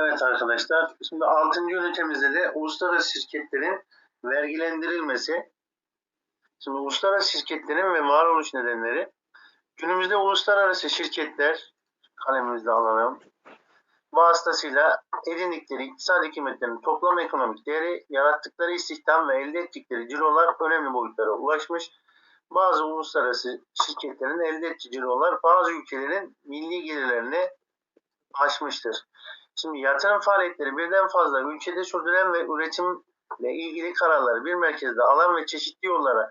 Evet arkadaşlar, şimdi 6. ünitemizde de uluslararası şirketlerin vergilendirilmesi. Şimdi uluslararası şirketlerin ve varoluş nedenleri. Günümüzde uluslararası şirketler, kalemimizde alalım, vasıtasıyla edindikleri iktisadi kıymetlerin toplam ekonomik değeri, yarattıkları istihdam ve elde ettikleri cirolar önemli boyutlara ulaşmış. Bazı uluslararası şirketlerin elde ettiği cirolar bazı ülkelerin milli gelirlerini aşmıştır. Şimdi yatırım faaliyetleri birden fazla ülkede sürdüren ve üretimle ilgili kararları bir merkezde alan ve çeşitli yollara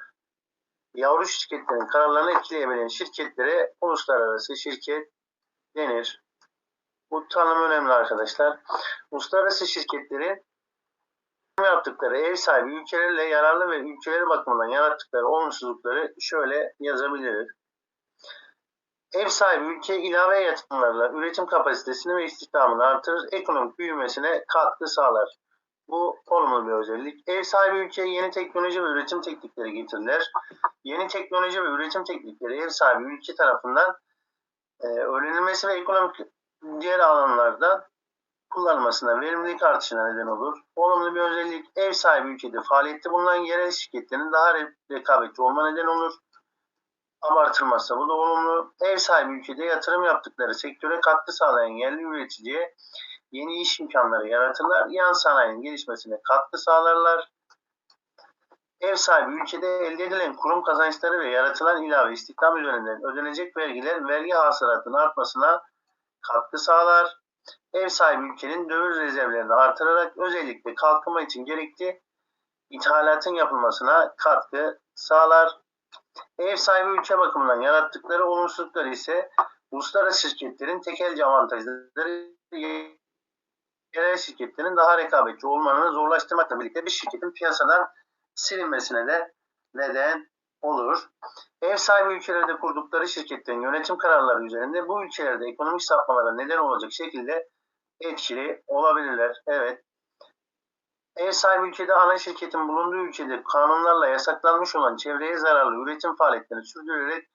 yavru şirketlerin kararlarını etkileyebilen şirketlere uluslararası şirket denir. Bu tanım önemli arkadaşlar. Uluslararası şirketlerin yaptıkları ev sahibi ülkelerle yararlı ve ülkeleri bakımından yarattıkları olumsuzlukları şöyle yazabiliriz. Ev sahibi ülke ilave yatırımlarla üretim kapasitesini ve istihdamını artırır, ekonomik büyümesine katkı sağlar. Bu olumlu bir özellik. Ev sahibi ülkeye yeni teknoloji ve üretim teknikleri getirirler. Yeni teknoloji ve üretim teknikleri ev sahibi ülke tarafından e, öğrenilmesi ve ekonomik diğer alanlarda kullanılmasına, verimlilik artışına neden olur. Olumlu bir özellik ev sahibi ülkede faaliyette bulunan yerel şirketlerin daha rekabetçi olma neden olur abartılmazsa bu da olumlu. Ev sahibi ülkede yatırım yaptıkları sektöre katkı sağlayan yerli üreticiye yeni iş imkanları yaratırlar. Yan sanayinin gelişmesine katkı sağlarlar. Ev sahibi ülkede elde edilen kurum kazançları ve yaratılan ilave istihdam üzerinden ödenecek vergiler vergi hasılatının artmasına katkı sağlar. Ev sahibi ülkenin döviz rezervlerini artırarak özellikle kalkınma için gerekli ithalatın yapılmasına katkı sağlar. Ev sahibi ülke bakımından yarattıkları olumsuzluklar ise uluslararası şirketlerin tekelci avantajları yerel şirketlerin daha rekabetçi olmalarını zorlaştırmakla birlikte bir şirketin piyasadan silinmesine de neden olur. Ev sahibi ülkelerde kurdukları şirketlerin yönetim kararları üzerinde bu ülkelerde ekonomik sapmalara neden olacak şekilde etkili olabilirler. Evet, Ev sahibi ülkede ana şirketin bulunduğu ülkede kanunlarla yasaklanmış olan çevreye zararlı üretim faaliyetlerini sürdürerek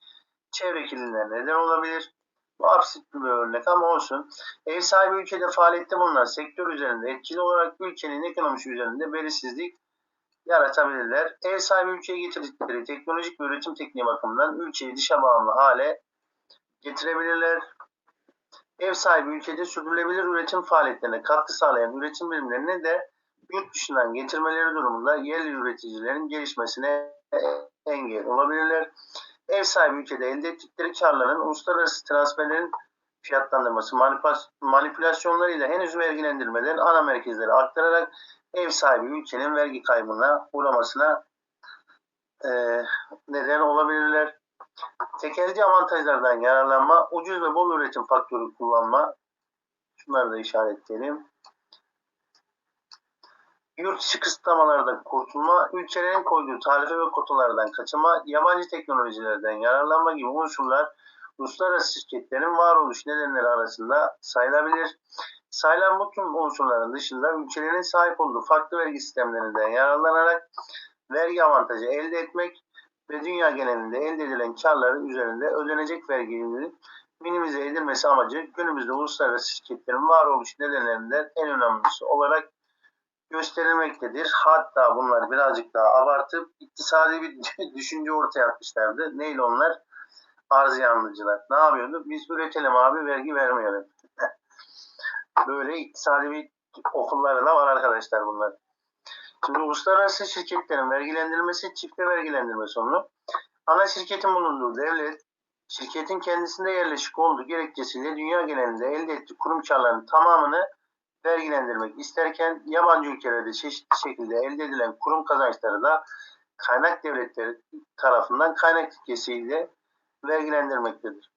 çevre kirliliğine neden olabilir. Bu absürt bir örnek ama olsun. Ev sahibi ülkede faaliyette bulunan sektör üzerinde etkili olarak ülkenin ekonomisi üzerinde belirsizlik yaratabilirler. Ev sahibi ülkeye getirdikleri teknolojik ve üretim tekniği bakımından ülkeyi dışa bağımlı hale getirebilirler. Ev sahibi ülkede sürdürülebilir üretim faaliyetlerine katkı sağlayan üretim birimlerini de yurt dışından getirmeleri durumunda yerli üreticilerin gelişmesine engel olabilirler. Ev sahibi ülkede elde ettikleri karların uluslararası transferlerin fiyatlandırması, manipülasyonlarıyla henüz vergilendirmeden ana merkezlere aktararak ev sahibi ülkenin vergi kaybına uğramasına e, neden olabilirler. Tekelci avantajlardan yararlanma, ucuz ve bol üretim faktörü kullanma, şunları da işaretleyelim yurt dışı kısıtlamalardan kurtulma, ülkelerin koyduğu tarife ve kotalardan kaçınma, yabancı teknolojilerden yararlanma gibi unsurlar uluslararası şirketlerin varoluş nedenleri arasında sayılabilir. Sayılan bu tüm unsurların dışında ülkelerin sahip olduğu farklı vergi sistemlerinden yararlanarak vergi avantajı elde etmek ve dünya genelinde elde edilen karların üzerinde ödenecek vergilerin minimize edilmesi amacı günümüzde uluslararası şirketlerin varoluş nedenlerinden en önemlisi olarak gösterilmektedir. Hatta bunlar birazcık daha abartıp iktisadi bir düşünce ortaya atmışlardı. Neyle onlar? Arz yanlıcılar. Ne yapıyordu? Biz üretelim abi vergi vermeyelim. Böyle iktisadi bir okulları da var arkadaşlar bunlar. Şimdi uluslararası şirketlerin vergilendirilmesi çifte vergilendirme sonu. Ana şirketin bulunduğu devlet, şirketin kendisinde yerleşik olduğu gerekçesiyle dünya genelinde elde ettiği kurum karlarının tamamını vergilendirmek isterken yabancı ülkelerde çeşitli şekilde elde edilen kurum kazançları da kaynak devletleri tarafından kaynak ilkesiyle vergilendirmektedir.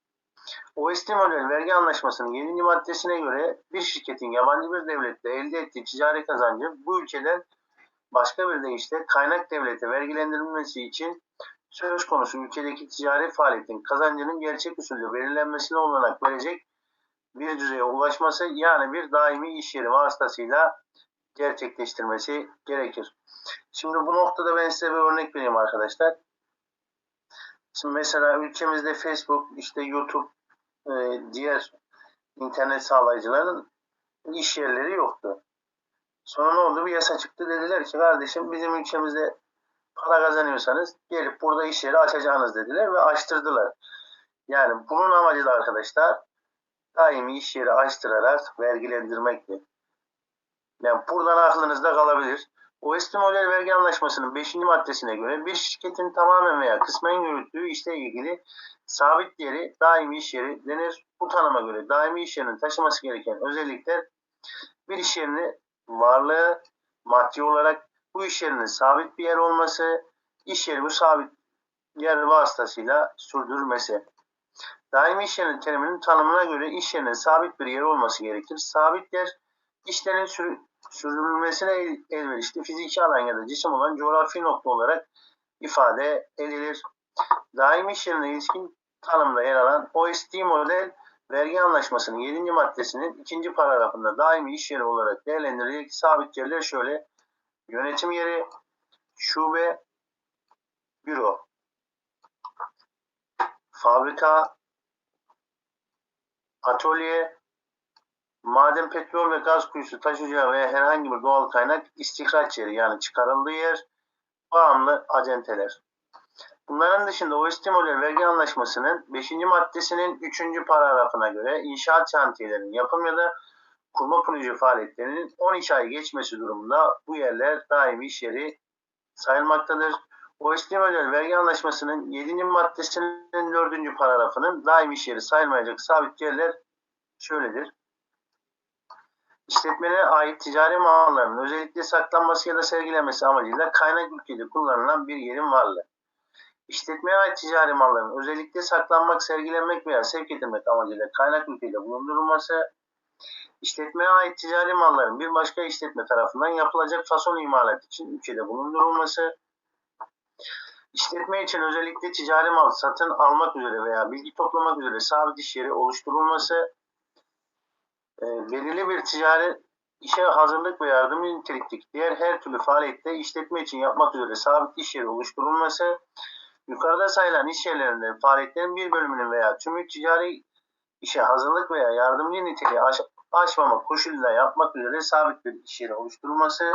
OECD model vergi anlaşmasının 7. maddesine göre bir şirketin yabancı bir devlette elde ettiği ticari kazancı bu ülkeden başka bir deyişle kaynak devlete vergilendirilmesi için söz konusu ülkedeki ticari faaliyetin kazancının gerçek usulde belirlenmesine olanak verecek bir düzeye ulaşması yani bir daimi iş yeri vasıtasıyla gerçekleştirmesi gerekir. Şimdi bu noktada ben size bir örnek vereyim arkadaşlar. Şimdi mesela ülkemizde Facebook, işte YouTube, e, diğer internet sağlayıcıların iş yerleri yoktu. Sonra ne oldu? Bir yasa çıktı. Dediler ki kardeşim bizim ülkemizde para kazanıyorsanız gelip burada iş yeri açacağınız dediler ve açtırdılar. Yani bunun amacı da arkadaşlar daimi iş yeri açtırarak vergilendirmekti. Yani buradan aklınızda kalabilir. OST model vergi anlaşmasının 5. maddesine göre bir şirketin tamamen veya kısmen yürüttüğü işle ilgili sabit yeri daimi iş yeri denir. Bu tanıma göre daimi iş yerinin taşıması gereken özellikler bir iş yerini varlığı maddi olarak bu iş yerinin sabit bir yer olması, iş yeri bu sabit yer vasıtasıyla sürdürülmesi. Daimi iş yerinin teriminin tanımına göre iş yerinin sabit bir yer olması gerekir. Sabit yer işlerin sür sürdürülmesine el elverişli fiziki alan ya da cisim olan coğrafi nokta olarak ifade edilir. Daimi iş yerine ilişkin tanımda yer alan OSD model vergi anlaşmasının 7. maddesinin 2. paragrafında daimi iş yeri olarak değerlendirilir. Sabit yerler şöyle yönetim yeri, şube, büro, fabrika, atölye, maden, petrol ve gaz kuyusu taşıyacağı veya herhangi bir doğal kaynak istihraç yeri yani çıkarıldığı yer, bağımlı acenteler. Bunların dışında OST model vergi anlaşmasının 5. maddesinin 3. paragrafına göre inşaat şantiyelerinin yapım ya da kurma proje faaliyetlerinin 12 ay geçmesi durumunda bu yerler daimi iş yeri sayılmaktadır. OST model vergi anlaşmasının 7. maddesinin 4. paragrafının daimi iş yeri sayılmayacak sabit yerler şöyledir. İşletmelere ait ticari malların özellikle saklanması ya da sergilenmesi amacıyla kaynak ülkede kullanılan bir yerin varlığı. İşletmeye ait ticari malların özellikle saklanmak, sergilenmek veya sevk edilmek amacıyla kaynak ülkede bulundurulması, işletmeye ait ticari malların bir başka işletme tarafından yapılacak fason imalat için ülkede bulundurulması, işletme için özellikle ticari mal satın almak üzere veya bilgi toplamak üzere sabit iş yeri oluşturulması, e, belirli bir ticari işe hazırlık ve yardım nitelikteki diğer her türlü faaliyette işletme için yapmak üzere sabit iş yeri oluşturulması, yukarıda sayılan iş yerlerinde faaliyetlerin bir bölümünün veya tümü ticari işe hazırlık veya yardımcı niteliği aş aşmamak koşuluyla yapmak üzere sabit bir iş yeri oluşturulması,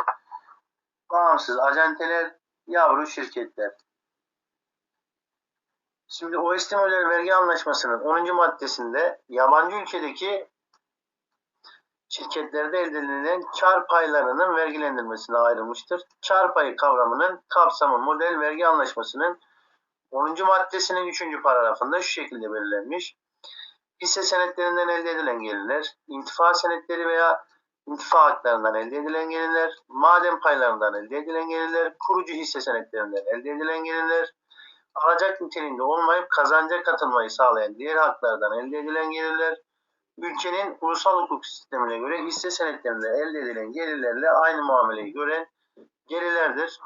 bağımsız acenteler, yavru şirketler. Şimdi OST model vergi anlaşmasının 10. maddesinde yabancı ülkedeki şirketlerde elde edilen kar paylarının vergilendirmesine ayrılmıştır. Kar payı kavramının kapsamı model vergi anlaşmasının 10. maddesinin 3. paragrafında şu şekilde belirlenmiş. Hisse senetlerinden elde edilen gelirler, intifa senetleri veya intifa haklarından elde edilen gelirler, maden paylarından elde edilen gelirler, kurucu hisse senetlerinden elde edilen gelirler, alacak niteliğinde olmayıp kazanca katılmayı sağlayan diğer haklardan elde edilen gelirler, ülkenin ulusal hukuk sistemine göre hisse senetlerinde elde edilen gelirlerle aynı muameleyi gören gelirlerdir.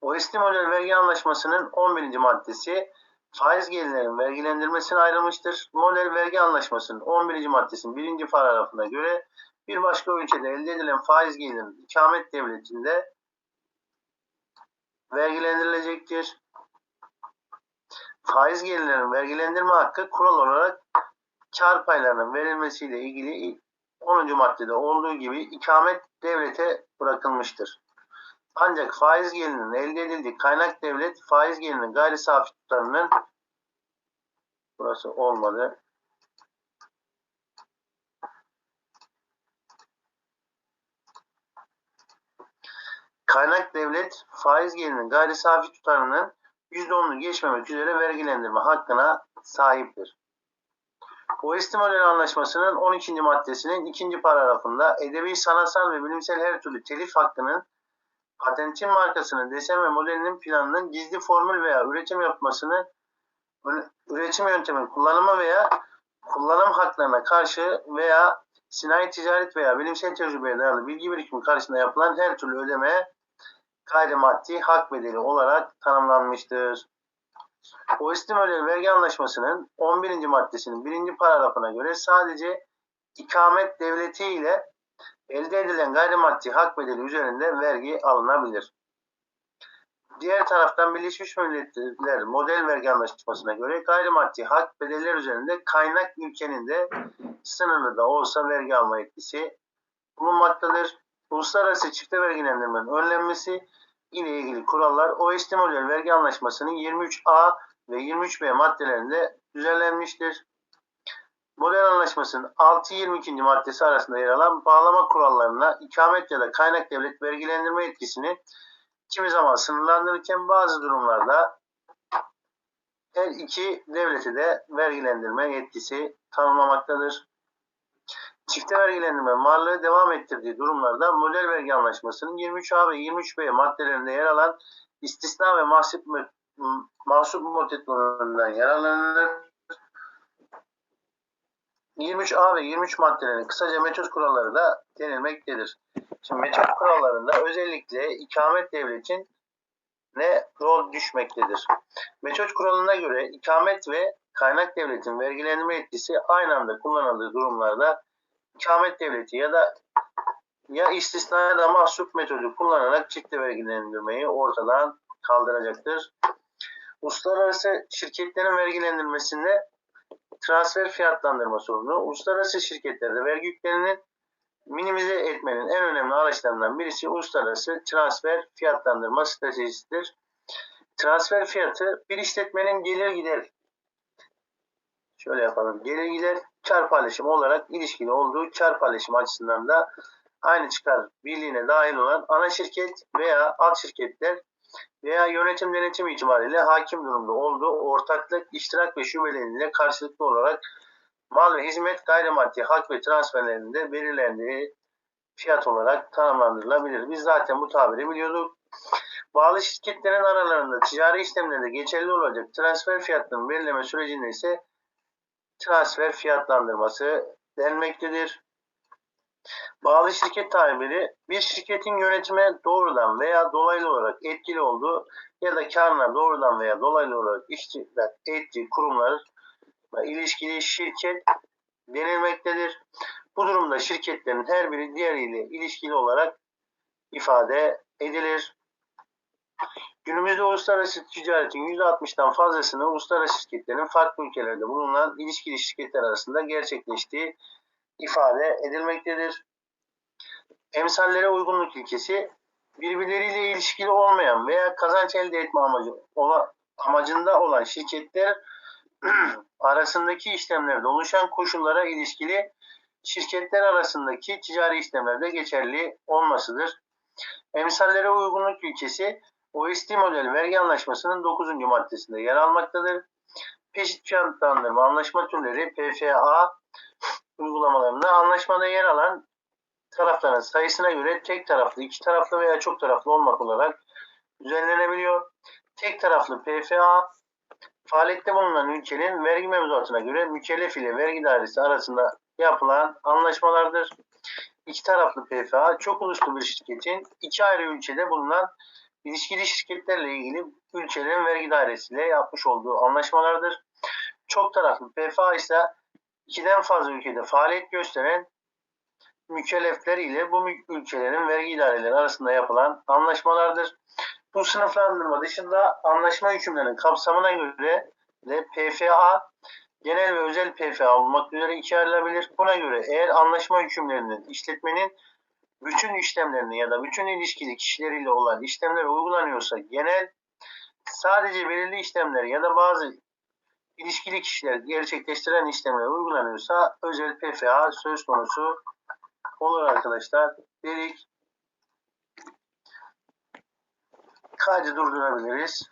OST model vergi anlaşmasının 11. maddesi faiz gelirlerin vergilendirmesine ayrılmıştır. Model vergi anlaşmasının 11. maddesinin 1. paragrafına göre bir başka ülkede elde edilen faiz gelirinin ikamet devletinde vergilendirilecektir. Faiz gelirlerinin vergilendirme hakkı kural olarak kar paylarının verilmesiyle ilgili 10. maddede olduğu gibi ikamet devlete bırakılmıştır. Ancak faiz gelirinin elde edildiği kaynak devlet faiz gelirinin gayri safi tutarının burası olmadı. Kaynak devlet faiz gelirinin gayri safi tutarının %10'unu geçmemek üzere vergilendirme hakkına sahiptir. OST model anlaşmasının 12. maddesinin 2. paragrafında edebi, sanatsal ve bilimsel her türlü telif hakkının patentin markasının desen ve modelinin planının gizli formül veya üretim yapmasını üretim yönteminin kullanımı veya kullanım haklarına karşı veya sinayi ticaret veya bilimsel tecrübeye dayalı bilgi birikimi karşısında yapılan her türlü ödemeye gayrimaddi hak bedeli olarak tanımlanmıştır. OST model vergi anlaşmasının 11. maddesinin 1. paragrafına göre sadece ikamet devleti ile elde edilen gayrimaddi hak bedeli üzerinde vergi alınabilir. Diğer taraftan Birleşmiş Milletler Model Vergi Anlaşması'na göre gayrimaddi hak bedeller üzerinde kaynak ülkenin de sınırlı da olsa vergi alma yetkisi bulunmaktadır. Uluslararası çifte vergilendirmenin önlenmesi ile ilgili kurallar OECD Model Vergi Anlaşması'nın 23A ve 23B maddelerinde düzenlenmiştir. Model Anlaşması'nın 6-22. maddesi arasında yer alan bağlama kurallarına ikamet ya da kaynak devlet vergilendirme yetkisini kimi zaman sınırlandırırken bazı durumlarda her iki devleti de vergilendirme yetkisi tanımlamaktadır. Çifte vergilendirme varlığı devam ettirdiği durumlarda model vergi anlaşmasının 23A ve 23B maddelerinde yer alan istisna ve mahsup, mahsup motivasyonlarından yararlanılır. 23A ve 23 maddelerin kısaca metot kuralları da denilmektedir. Şimdi metot kurallarında özellikle ikamet devletin ne rol düşmektedir. Metot kuralına göre ikamet ve kaynak devletin vergilendirme etkisi aynı anda kullanıldığı durumlarda ikamet devleti ya da ya istisna ya da mahsup metodu kullanarak çifte vergilendirmeyi ortadan kaldıracaktır. Uluslararası şirketlerin vergilendirmesinde transfer fiyatlandırma sorunu, uluslararası şirketlerde vergi yüklerinin minimize etmenin en önemli araçlarından birisi uluslararası transfer fiyatlandırma stratejisidir. Transfer fiyatı bir işletmenin gelir gider şöyle yapalım. Gelir gider kar paylaşımı olarak ilişkili olduğu kar paylaşımı açısından da aynı çıkar birliğine dahil olan ana şirket veya alt şirketler veya yönetim denetim itibariyle hakim durumda olduğu ortaklık, iştirak ve şubeleriyle karşılıklı olarak mal ve hizmet gayrimaddi hak ve transferlerinde belirlendiği fiyat olarak tanımlandırılabilir. Biz zaten bu tabiri biliyorduk. Bağlı şirketlerin aralarında ticari işlemlerde geçerli olacak transfer fiyatının belirleme sürecinde ise transfer fiyatlandırması denmektedir. Bağlı şirket tabiri bir şirketin yönetime doğrudan veya dolaylı olarak etkili olduğu ya da karına doğrudan veya dolaylı olarak iştirak ettiği kurumlarla ilişkili şirket denilmektedir. Bu durumda şirketlerin her biri diğeriyle ilişkili olarak ifade edilir. Günümüzde uluslararası ticaretin %60'dan fazlasını uluslararası şirketlerin farklı ülkelerde bulunan ilişkili şirketler arasında gerçekleştiği ifade edilmektedir. Emsallere uygunluk ilkesi birbirleriyle ilişkili olmayan veya kazanç elde etme amacı, ola, amacında olan şirketler arasındaki işlemlerde oluşan koşullara ilişkili şirketler arasındaki ticari işlemlerde geçerli olmasıdır. Emsallere uygunluk ilkesi OECD model vergi anlaşmasının 9. maddesinde yer almaktadır. Peşit fiyatlandırma anlaşma türleri PFA uygulamalarında anlaşmada yer alan tarafların sayısına göre tek taraflı, iki taraflı veya çok taraflı olmak olarak düzenlenebiliyor. Tek taraflı PFA faaliyette bulunan ülkenin vergi mevzuatına göre mükellef ile vergi dairesi arasında yapılan anlaşmalardır. İki taraflı PFA çok uluslu bir şirketin iki ayrı ülkede bulunan ilişkili şirketlerle ilgili ülkelerin vergi dairesiyle yapmış olduğu anlaşmalardır. Çok taraflı PFA ise ikiden fazla ülkede faaliyet gösteren mükellefler ile bu ülkelerin vergi idareleri arasında yapılan anlaşmalardır. Bu sınıflandırma dışında anlaşma hükümlerinin kapsamına göre de PFA genel ve özel PFA olmak üzere ikiye ayrılabilir. Buna göre eğer anlaşma hükümlerinin işletmenin bütün işlemlerini ya da bütün ilişkili kişileriyle olan işlemler uygulanıyorsa genel sadece belirli işlemler ya da bazı ilişkili kişiler gerçekleştiren işlemler uygulanıyorsa özel PFA söz konusu olur arkadaşlar. Dedik. Kaydı durdurabiliriz.